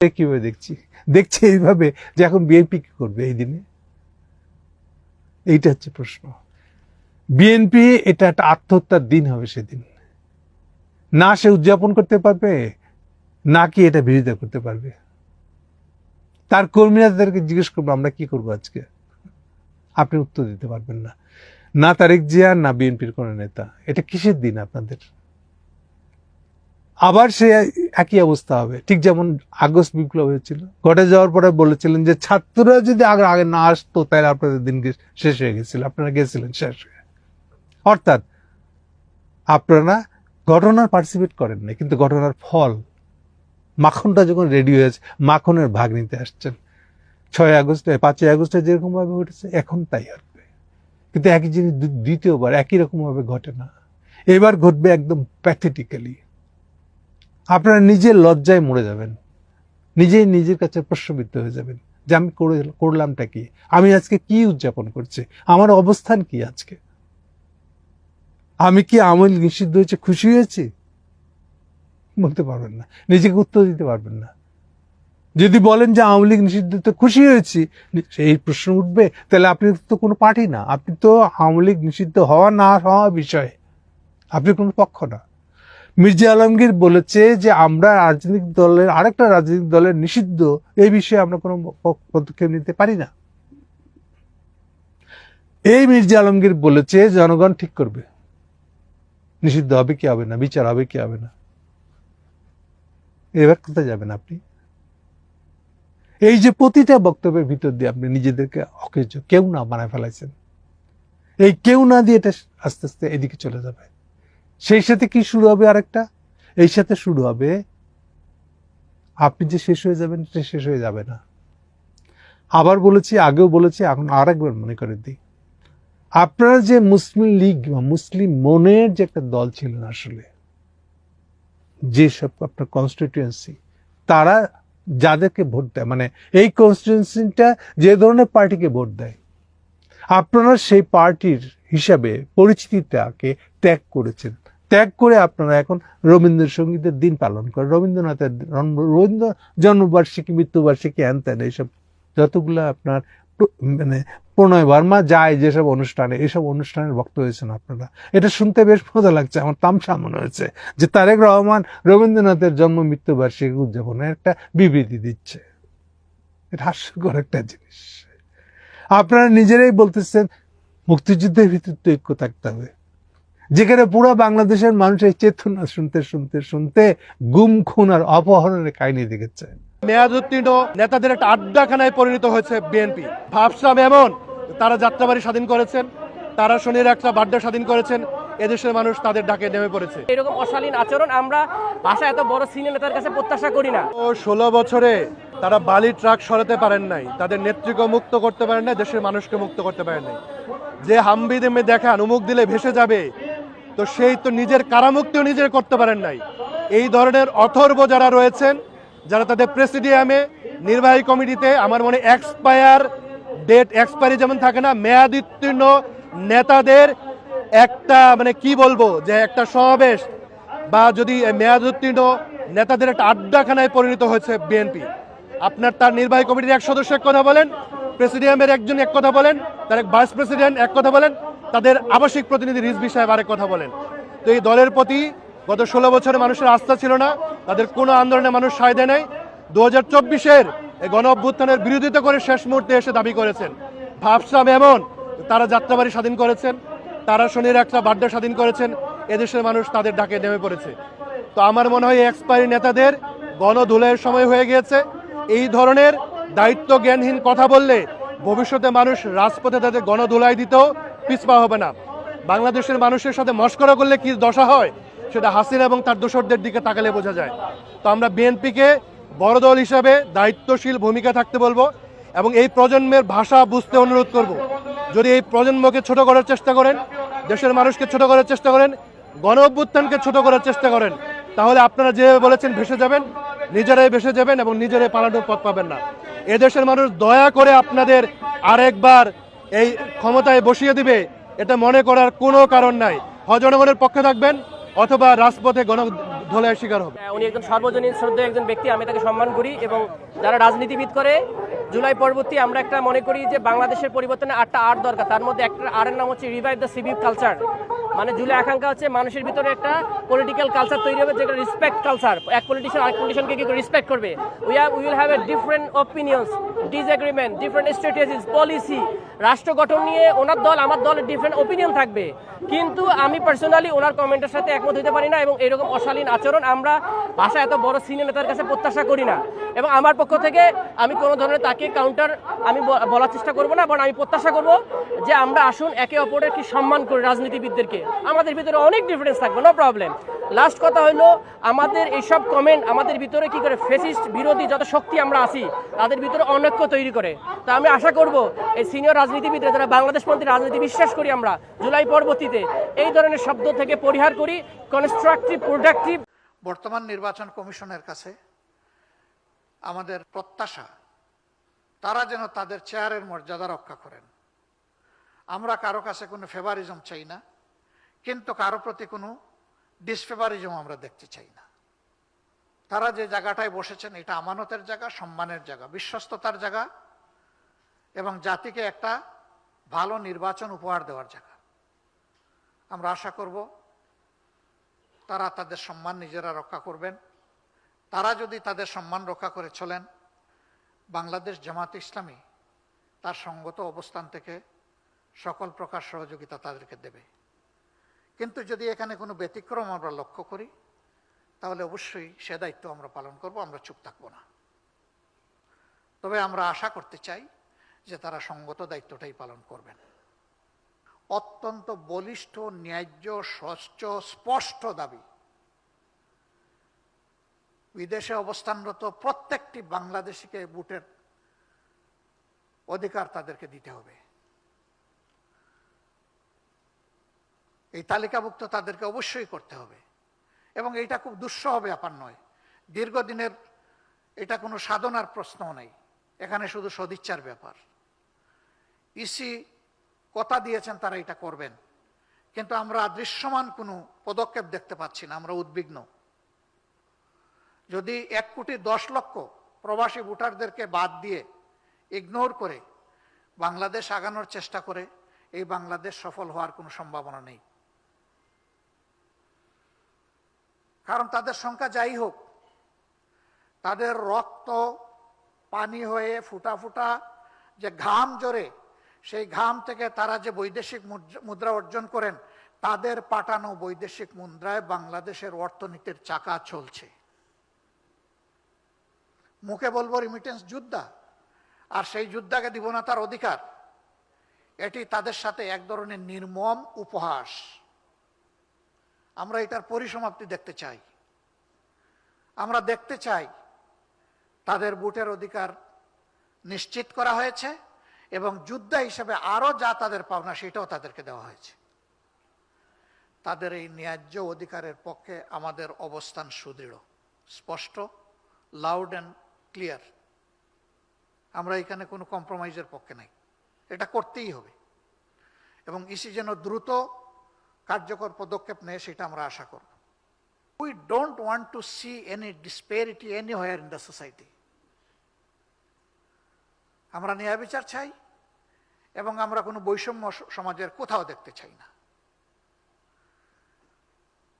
কীভাবে দেখছি। দেখছি এইভাবে যে এখন বিএনপি কি করবে এই দিনে? এইটা হচ্ছে প্রশ্ন। বিএনপি এটা একটা আত্মহত্যার দিন হবে সেদিন। না সে উদযাপন করতে পারবে, না কি এটা বিরোধিতা করতে পারবে। তার কর্মীরা তাদেরকে জিজ্ঞেস করব, আমরা কি করব আজকে? আপনি উত্তর দিতে পারবেন না। না তারেক জিয়া, না বিএনপির কোনো নেতা। এটা কিসের দিন আপনাদের? আবার সে একই অবস্থা হবে। ঠিক যেমন আগস্ট বিপ্লব হয়েছিল। ঘটে যাওয়ার পরে বলেছিলেন যে, ছাত্ররা যদি আগে আগে না আসতো, তাহলে আপনাদের দিন শেষ হয়ে গেছিল। আপনারা গেছিলেন শেষ হয়ে। অর্থাৎ আপনারা ঘটনার পার্টিসিপেট করেন না কিন্তু ঘটনার ফল, মাখনটা যখন রেডি হয়েছে মাখনের ভাগ নিতে আসছেন। ছয় আগস্টে, পাঁচই আগস্টে যেরকম ভাবে ঘটেছে, এখন তাই হবে কিন্তু একই জিনিস দ্বিতীয়বার, একই রকমভাবে ঘটে না। এবার ঘটবে একদম প্যাথেটিক্যালি আপনারা নিজের লজ্জায় মরে যাবেন। নিজেই নিজের কাছে প্রশ্নবিদ্ধ হয়ে যাবেন যে আমি করে, করলামটা কি? আমি আজকে কি উদযাপন করছি? আমার অবস্থান কি আজকে? আমি কি আমল নিষিদ্ধ হয়েছে, খুশি হয়েছি? বলতে পারবেন না। নিজেকে উত্তর দিতে পারবেন না। যদি বলেন যে আওয়ামী লীগ নিষিদ্ধতে খুশি হয়েছি। এই প্রশ্ন উঠবে। তাহলে আপনি তো কোনো পার্টি না। আপনি তো আওয়ামী লীগ নিষিদ্ধ হওয়া না হওয়া বিষয়ে। আপনি কোনো পক্ষ না। মির্জা আলমগীর বলেছে যে আমরা রাজনৈতিক দলের, আরেকটা রাজনৈতিক দলের নিষিদ্ধ, এই বিষয়ে আমরা কোনো পদক্ষেপ নিতে পারি না। এই মির্জা আলমগীর বলেছে, জনগণ ঠিক করবে। নিষিদ্ধ হবে কি হবে না, বিচার হবে কি হবে না। এবার কোথায় যাবেন আপনি? এই যে প্রতিটা বক্তব্যের ভিতর দিয়ে আপনি নিজেদেরকে অকেজ, কেউ না বানায় ফেলাইছেন। এই কেউ না দিয়ে এটা আস্তে আস্তে এদিকে চলে যাবে। সেই সাথে কি শুরু হবে আরেকটা? এই সাথে শুরু হবে, আপনি যে শেষ হয়ে যাবেন সে শেষ হয়ে যাবে না। আবার বলেছি, আগেও বলেছি, এখন আরেকবার মনে করে দিই। আপনারা যে মুসলিম লীগ বা মুসলিম মনের যে একটা দল ছিলেন আসলে, যেসব আপনার কনস্টিটিউয়েন্সি তারা যাদেরকে ভোট দেয় মানে এই কনস্টিটিউয়েন্সিটা যে ধরনের পার্টিকে ভোট দেয়, আপনারা সেই পার্টির হিসাবে পরিচিতিটাকে ত্যাগ করেছেন। ত্যাগ করে আপনারা এখন রবীন্দ্রসঙ্গীতের দিন পালন করেন। রবীন্দ্রনাথের রবীন্দ্র জন্মবার্ষিকী, মৃত্যুবার্ষিকী হ্যান ত্যান এইসব যতগুলো আপনার মানে প্রণয় বর্মা যায় যেসব অনুষ্ঠানে এইসব অনুষ্ঠানের বক্ত হয়েছেন আপনারা। এটা শুনতে বেশ মজা লাগছে, আমার তামসা মনে হয়েছে যে তারেক রহমান রবীন্দ্রনাথের জন্ম, মৃত্যুবার্ষিকী উদযাপনের একটা বিবৃতি দিচ্ছে। এটা হাস্যকর একটা জিনিস। আপনারা নিজেরাই বলতেছেন, মুক্তিযুদ্ধের ভিতর তো ঐক্য থাকতে হবে। যেখানে পুরো বাংলাদেশের মানুষ এই চেতনা শুনতে শুনতে শুনতে গুম খুন আর অপহরণের কাহিনী দেখেছে। মেয়াদোত্তীর্ণ নেতাদের একটা আড্ডাখানায় পরিণত হয়েছে বিএনপি। ভাবসাব এমন তারা যাত্রাবাড়ি স্বাধীন করেছেন তারা শনির একটা বাড্ডা স্বাধীন করেছেন এদেশের মানুষ তাদের ডাকে নেমে পড়েছে। এরকম অশালীন আচরণ আমরা ভাষা এত বড় সিনিয়র নেতার কাছে প্রত্যাশা করি না। ও ষোলো বছরে তারা বালি ট্রাক সরাতে পারেন নাই তাদের নেত্রীকে মুক্ত করতে পারেন নাই দেশের মানুষকে মুক্ত করতে পারেন নাই। যে হাম্বি দেমে দেখান উমুক দিলে ভেসে যাবে তো সেই তো নিজের কারামুক্তিও নিজের করতে পারেন নাই। এই ধরনের অথর্ব যারা রয়েছেন, যারা তাদের প্রেসিডিয়ামে নির্বাহী কমিটিতে আমার মনে এক্সপায়ার ডেট, এক্সপায়ারি যেমন থাকে না, মেয়াদোত্তীর্ণ নেতাদের একটা মানে কি বলব, যে একটা সমাবেশ বা যদি মেয়াদোত্তীর্ণ নেতাদের একটা আড্ডাখানায় পরিণত হয়েছে বিএনপি। আপনার তার নির্বাহী কমিটির এক সদস্য এক কথা বলেন, প্রেসিডিয়ামের একজন এক কথা বলেন, তার এক ভাইস প্রেসিডেন্ট এক কথা বলেন তাদের আবাসিক প্রতিনিধি রিজভি সাহেব আরেক কথা বলেন। তো এই দলের প্রতি গত ষোলো বছরে মানুষের আস্থা ছিল না, তাদের কোনো আন্দোলনে মানুষ সায় দেয় নাই। দু হাজার চব্বিশের গণ অভ্যুত্থানের বিরোধিতা করে শেষ মুহূর্তে এসে দাবি করেছেন। ভাবসাব এমন তারা যাত্রাবাড়ি স্বাধীন করেছেন, তারা শনির একটা বাড্ডা স্বাধীন করেছেন, এদেশের মানুষ তাদের ডাকে নেমে পড়েছে। তো আমার মনে হয় এক্সপায়ারি নেতাদের গণধুলের সময় হয়ে গিয়েছে। এই ধরনের দায়িত্ব জ্ঞানহীন কথা বললে ভবিষ্যতে মানুষ রাজপথে তাদের গণধুলাই দিতেও পিছপা হবে না। বাংলাদেশের মানুষের সাথে মস্করা করলে কি দশা হয়? সেটা হাসিনা এবং তার দোসরদের দিকে তাকালে বোঝা যায়। তো আমরা বিএনপিকে বড় দল হিসাবে দায়িত্বশীল ভূমিকা থাকতে বলব এবং এই প্রজন্মের ভাষা বুঝতে অনুরোধ করব। যদি এই প্রজন্মকে ছোট করার চেষ্টা করেন, দেশের মানুষকে ছোট করার চেষ্টা করেন, গণ অভ্যুত্থানকে ছোট করার চেষ্টা করেন, তাহলে আপনারা যেভাবে বলেছেন ভেসে যাবেন, নিজেরাই ভেসে যাবেন এবং নিজেরাই পালানোর পথ পাবেন না। এদেশের মানুষ দয়া করে আপনাদের আরেকবার এই ক্ষমতায় বসিয়ে দিবে এটা মনে করার কোনো কারণ নাই। জনগণের পক্ষে থাকবেন অথবা রাজপথে গণ ধোলার শিকার হবে হ্যাঁ, উনি একজন সর্বজনীন শ্রদ্ধ একজন ব্যক্তি আমি তাকে সম্মান করি এবং যারা রাজনীতিবিদ করে জুলাই পরবর্তী আমরা একটা মনে করি যে বাংলাদেশের পরিবর্তনে আটটা আর্ট দরকার। তার মধ্যে একটা আরের নাম হচ্ছে রিভাইভ দ্য সিভিক কালচার মানে জুলাই আকাঙ্ক্ষা হচ্ছে মানুষের ভিতরে একটা পলিটিক্যাল কালচার তৈরি হবে, যেটা রেসপেক্ট কালচার এক পলিটিশিয়ান আরেক পলিটিশিয়ানকে কি রেসপেক্ট করবে। We are will have a different opinions disagreement different strategies policy রাষ্ট্র গঠন নিয়ে ওনার দল, আমার দলের ডিফারেন্ট ওপিনিয়ন থাকবে। কিন্তু আমি পার্সোনালি ওনার কমেন্টের সাথে একমত হতে পারি না এবং এরকম অশালীন আচরণ আমরা ভাষা এত বড় সিনিয়র নেতার কাছে প্রত্যাশা করি না। এবং আমার পক্ষ থেকে আমি কোনো ধরনের তাকে কাউন্টার আমি বলার চেষ্টা করব না বরং আমি প্রত্যাশা করব যে আমরা আসুন একে অপরের কি সম্মান করি রাজনীতিবিদদেরকে। আমাদের ভিতরে অনেক ডিফারেন্স থাকবে নো প্রবলেম লাস্ট কথা হলো আমাদের এইসব কমেন্ট আমাদের ভিতরে কি করে ফেসিস্ট বিরোধী যত শক্তি আমরা আছি, তাদের ভিতরে অনৈক্য তৈরি করে। তা আমি আশা করব এই সিনিয়র রাজনীতিবিদরা, যারা বাংলাদেশপন্থী রাজনীতি বিশ্বাস করি আমরা, জুলাই পরবর্তীতে এই ধরনের শব্দ থেকে পরিহার করি কনস্ট্রাকটিভ প্রোডাক্টিভ বর্তমান নির্বাচন কমিশনের কাছে আমাদের প্রত্যাশা, তারা যেন তাদের চেয়ারের মর্যাদা রক্ষা করেন। আমরা কারও কাছে কোনো ফেভারিজম চাই না। কিন্তু কারও প্রতি কোনো ডিসফেভারিজম আমরা দেখতে চাই না। তারা যে জায়গাটায় বসেছেন, এটা আমানতের জায়গা, সম্মানের জায়গা, বিশ্বস্ততার জায়গা এবং জাতিকে একটা ভালো নির্বাচন উপহার দেওয়ার জায়গা। আমরা আশা করব তারা তাদের সম্মান নিজেরা রক্ষা করবেন। তারা যদি তাদের সম্মান রক্ষা করে চলেন, বাংলাদেশ জামাত ইসলামী তার সঙ্গত অবস্থান থেকে সকল প্রকার সহযোগিতা তাদেরকে দেবে। কিন্তু যদি এখানে কোনো ব্যতিক্রম আমরা লক্ষ্য করি, তাহলে অবশ্যই সে দায়িত্ব আমরা পালন করব, আমরা চুপ থাকব না। তবে আমরা আশা করতে চাই যে তারা সঙ্গত দায়িত্বটাই পালন করবেন। অত্যন্ত বলিষ্ঠ, ন্যায্য, স্বচ্ছ, স্পষ্ট দাবি। বিদেশে অবস্থানরত প্রত্যেকটি বাংলাদেশিকে বুটের অধিকার তাদেরকে দিতে হবে। এই তালিকাভুক্ত তাদেরকে অবশ্যই করতে হবে। এবং এটা খুব দুঃসহ ব্যাপার নয়। দীর্ঘদিনের এটা কোনো সাধনার প্রশ্নও নেই। এখানে শুধু সদিচ্ছার ব্যাপার। ইসি কথা দিয়েছেন তারা এটা করবেন। কিন্তু আমরা দৃশ্যমান কোনো পদক্ষেপ দেখতে পাচ্ছি না, আমরা উদ্বিগ্ন। যদি এক কোটি দশ লক্ষ প্রবাসী ভোটারদেরকে বাদ দিয়ে ইগনোর করে বাংলাদেশ আগানোর চেষ্টা করে, এই বাংলাদেশ সফল হওয়ার কোনো সম্ভাবনা নেই। কারণ তাদের সংখ্যা যাই হোক, তাদের রক্ত পানি হয়ে ফুটা ফুটা যে ঘাম জোরে সেই ঘাম থেকে তারা যে বৈদেশিক মুদ্রা- অর্জন করেন, তাদের পাঠানো বৈদেশিক মুদ্রায় বাংলাদেশের অর্থনীতির চাকা চলছে। মুখে বলব রিমিটেন্স যোদ্ধা, আর সেই যোদ্ধাকে দিব না তার অধিকার। এটি তাদের সাথে এক ধরনের নির্মম উপহাস। আমরা এটার পরিসমাপ্তি দেখতে চাই। আমরা দেখতে চাই তাদের বুটের অধিকার নিশ্চিত করা হয়েছে এবং যোদ্ধা হিসেবে আরও যা তাদের পাওনা সেটাও তাদেরকে দেওয়া হয়েছে। তাদের এই ন্যায্য অধিকারের পক্ষে আমাদের অবস্থান সুদৃঢ়, স্পষ্ট লাউড অ্যান্ড ক্লিয়ার আমরা এখানে কোনো কম্প্রোমাইজের পক্ষে নাই। এটা করতেই হবে। এবং ইসি যেন দ্রুত কার্যকর পদক্ষেপ নেয়, সেটা আমরা আশা করব। We don't want to see any disparity anywhere in the society আমরা ন্যায় বিচার চাই এবং আমরা কোনো বৈষম্য সমাজের কোথাও দেখতে চাই না।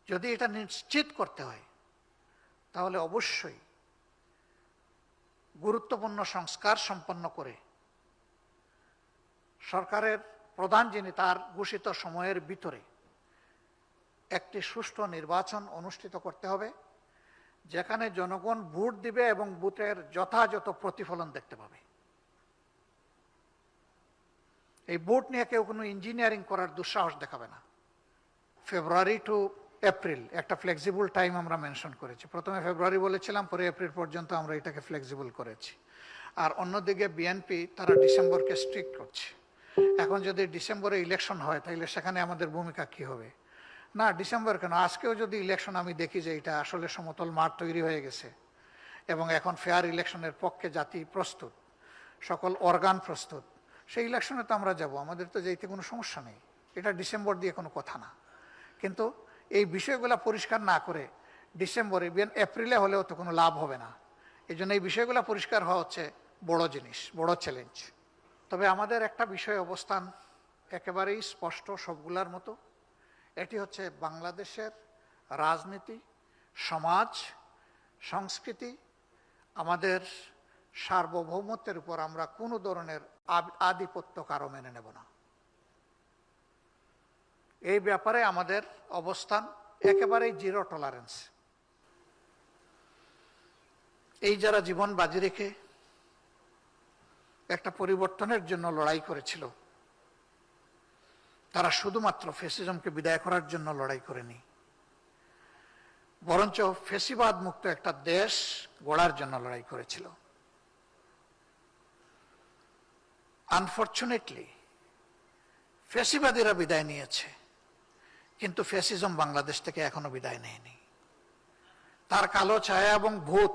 যদি এটা নিশ্চিত করতে হয়, তাহলে অবশ্যই গুরুত্বপূর্ণ সংস্কার সম্পন্ন করে সরকারের প্রধান যিনি তার ঘোষিত সময়ের ভিতরে একটি সুষ্ঠু নির্বাচন অনুষ্ঠিত করতে হবে, যেখানে জনগণ ভোট দিবে এবং ভোটের যথাযথ প্রতিফলন দেখতে পাবে। এই ভোট নিয়ে কেউ কোনো ইঞ্জিনিয়ারিং করার দুঃসাহস দেখাবে না। ফেব্রুয়ারি টু এপ্রিল, একটা ফ্লেক্সিবল টাইম আমরা মেনশন করেছি। প্রথমে ফেব্রুয়ারি বলেছিলাম, পরে এপ্রিল পর্যন্ত আমরা এটাকে ফ্লেক্সিবল করেছি। আর অন্যদিকে বিএনপি তারা ডিসেম্বরকে স্ট্রিক্ট করছে। এখন যদি ডিসেম্বরে ইলেকশন হয়, তাহলে সেখানে আমাদের ভূমিকা কি হবে? না, ডিসেম্বর কেন? আজকেও যদি ইলেকশন আমি দেখি যে এটা আসলে সমতল মাঠ তৈরি হয়ে গেছে এবং এখন ফেয়ার ইলেকশনের পক্ষে জাতি প্রস্তুত, সকল অর্গান প্রস্তুত, সেই ইলেকশনে তো আমরা যাব, আমাদের তো যেতে কোনো সমস্যা নেই। এটা ডিসেম্বর দিয়ে কোনো কথা না। কিন্তু এই বিষয়গুলো পরিষ্কার না করে ডিসেম্বরে বিয়ান এপ্রিলে হলেও তো কোনো লাভ হবে না। এই জন্য এই বিষয়গুলো পরিষ্কার হওয়া হচ্ছে বড় জিনিস, বড় চ্যালেঞ্জ তবে আমাদের একটা বিষয় অবস্থান একেবারেই স্পষ্ট সবগুলার মতো। এটি হচ্ছে বাংলাদেশের রাজনীতি, সমাজ, সংস্কৃতি, আমাদের সার্বভৌমত্বের উপর আমরা কোনো ধরনের আধিপত্য কারও মেনে নেব না। এই ব্যাপারে আমাদের অবস্থান একেবারেই জিরো টলারেন্স এই যারা জীবন বাজি রেখে একটা পরিবর্তনের জন্য লড়াই করেছিল তারা শুধুমাত্র ফেসিজমকে বিদায় করার জন্য লড়াই করেনি। বরঞ্চ ফেসিবাদ মুক্ত একটা দেশ গড়ার জন্য লড়াই করেছিল। আনফর্চুনেটলি ফেসিবাদীরা বিদায় নিয়েছে, কিন্তু ফেসিজম বাংলাদেশ থেকে এখনও বিদায় নেয়নি। তার কালো ছায়া এবং ভূত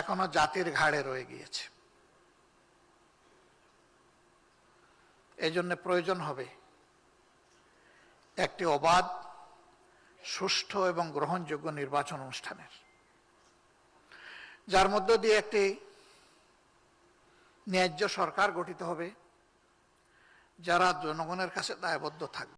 এখনও জাতির ঘাড়ে রয়ে গিয়েছে। এই জন্য প্রয়োজন হবে একটি অবাধ, সুষ্ঠ এবং গ্রহণযোগ্য নির্বাচন অনুষ্ঠানের। যার মধ্য দিয়ে একটি ন্যায্য সরকার গঠিত হবে, যারা জনগণের কাছে দায়বদ্ধ থাকবে।